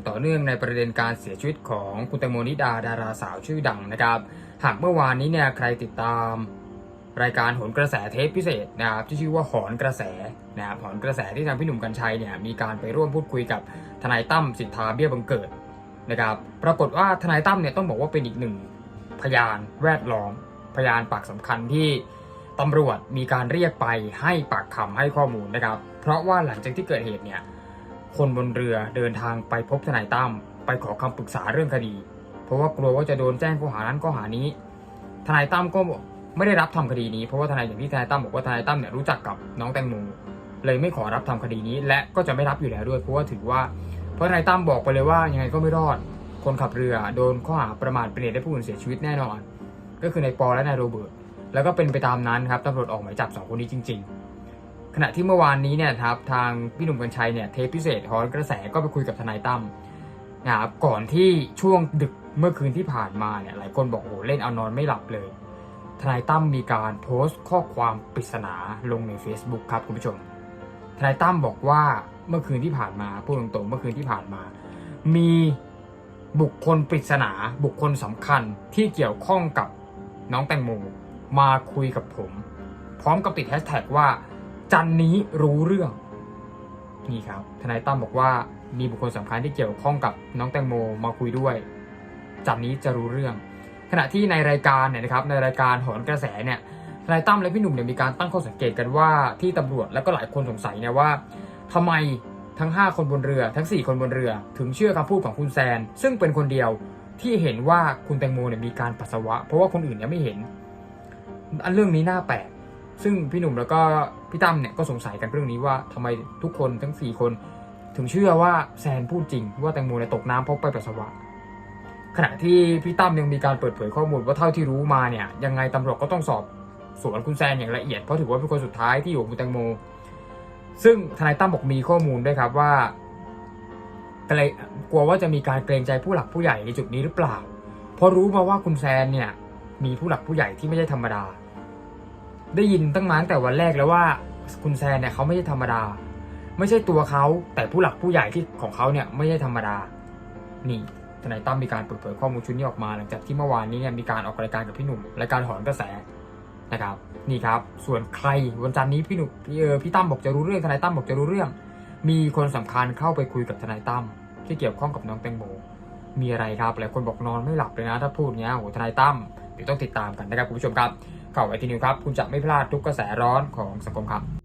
อย่างต่อเนื่องในประเด็นการเสียชีวิตของคุณแตงโมนิดาดาราสาวชื่อดังนะครับ หากเมื่อวานนี้เนี่ยใครติดตาม รายการหนกระแสเทปพิเศษนะครับที่ชื่อว่าหอนกระแสนะครับหอนกระแสที่ทางพี่หนุ่มกัญชัยเนี่ยมีการไปร่วมพูดคุยกับทนายตั้มสิทธาเบี้ยบังเกิดนะครับ ปรากฏว่าทนายตั้มเนี่ยต้องบอกว่าเป็นอีกหนึ่งพยานแวดล้อม พยานปากสำคัญที่ตำรวจมีการเรียกไปให้ปากคำให้ข้อมูลนะครับ เพราะว่าหลังจากที่เกิดเหตุเนี่ย คนบนเรือเดินทางไปพบทนายตั้มไปขอคำปรึกษาเรื่องคดี เพราะว่ากลัวว่าจะโดนแจ้งข้อหานั้นข้อหานี้ ทนายตั้มก็ไม่ได้รับทำคดีนี้เพราะว่าทนายอย่างที่ทนายตั้มบอกว่าทนายตั้มเนี่ยรู้จักกับน้องแตงโมเลยไม่ขอรับทำคดีนี้ และก็จะไม่รับอยู่แล้วด้วยเพราะว่าถือว่า เพราะทนายตั้มบอกไปเลยว่ายังไงก็ไม่รอด คนขับเรือโดนข้อหาประมาทเป็นเหตุให้ผู้อื่นเสียชีวิตแน่นอน ก็คือนายปอและนายโรเบิร์ตแล้วก็เป็นไปตามนั้นครับตำรวจออกหมายจับสองคนนี้จริง ๆ ขณะที่เมื่อวานนี้เนี่ยครับทางพี่หนุ่มกัญชัยเนี่ยเทปพิเศษฮอนกระแสก็ไปคุยกับทนายตั้มนะครับก่อนที่ช่วงดึกเมื่อคืนที่ผ่านมาเนี่ยหลายคนบอกโอ้เล่นเอานอนไม่หลับเลย ทนายตั้มมีการโพสต์ข้อความปริศนาลงใน Facebook ครับคุณผู้ชม ทนายตั้มบอกว่าเมื่อคืนที่ผ่านมาพูดตรงๆเมื่อคืนที่ผ่านมา มีบุคคลปริศนาบุคคลสำคัญที่เกี่ยวข้องกับน้องแตงโมมาคุยกับผม พร้อมกับติดแฮชแท็กว่า จันนี้รู้เรื่อง นี่ครับ ทนายตั้มบอกว่ามีบุคคลสำคัญที่เกี่ยวข้องกับน้องแตงโมมาคุยด้วย จันนี้จะรู้เรื่อง ขณะที่ในรายการเนี่ยนะครับในรายการหอนกระแสเนี่ยทนายตั้มและพี่หนุ่มเนี่ยมีการตั้งข้อสังเกตกันว่าที่ตำรวจและก็หลายคนสงสัยเนี่ยว่าทำไมทั้ง 5 คนบนเรือ ทั้ง 4 คนบนเรือ ถึงเชื่อคำพูดของคุณแซน ซึ่งเป็นคนเดียวที่เห็นว่าคุณแตงโมเนี่ยมีการปัสสาวะ เพราะว่าคนอื่นเนี่ยไม่เห็น อันเรื่องนี้น่าแปลก ซึ่งพี่หนุ่มแล้วก็พี่ตั้มเนี่ยก็สงสัยกันเรื่องนี้ว่าทำไมทุกคนทั้ง 4 คน ถึงเชื่อว่าแซนพูดจริง ว่าแตงโมเนี่ยตกน้ำเพราะไปปัสสาวะ ขณะที่พี่ตั้มยังมีการเปิดเผยข้อมูลว่าเท่าที่รู้มาเนี่ยยังไงตำรวจก็ต้องสอบสวนคุณแซนอย่างละเอียดเพราะถือว่าเป็นคนสุดท้ายที่อยู่กับคุณแตงโม ซึ่งทนายตั้มบอกมีข้อมูลด้วยครับว่าก็เลยกลัวว่าจะมีการเกรงใจผู้หลักผู้ใหญ่ในจุดนี้หรือเปล่า เพราะรู้มาว่าคุณแซนเนี่ยมีผู้หลักผู้ใหญ่ที่ไม่ใช่ธรรมดา ได้ยินตั้งมาตั้งแต่วันแรกแล้วว่าคุณแซนเนี่ยเขาไม่ใช่ธรรมดา ไม่ใช่ตัวเขาแต่ผู้หลักผู้ใหญ่ที่ของเขาเนี่ยไม่ใช่ธรรมดา นี่ทนายตั้มมีการเปิดเผยข้อมูลชุดนี้ออกมาหลังจากที่เมื่อวานนี้เนี่ยมีการออกรายการกับพี่หนุ่มรายการหอนกระแสนะครับ นี่ครับ ส่วนใครวันจันทร์นี้พี่หนุ่มพี่เออพี่ตั้มบอกจะรู้เรื่องทนายตั้มบอกจะรู้เรื่อง มีคนสำคัญเข้าไปคุยกับทนายตั้มที่เกี่ยวข้องกับน้องแตงโมมีอะไรครับหลายคนบอกนอนไม่หลับเลยนะ ถ้าพูดเงี้ยโอ้ทนายตั้มเดี๋ยวต้องติดตามกันนะครับคุณผู้ชมครับ ข่าวไอทีนิวครับ คุณจะไม่พลาดทุกกระแสร้อนของสังคมครับ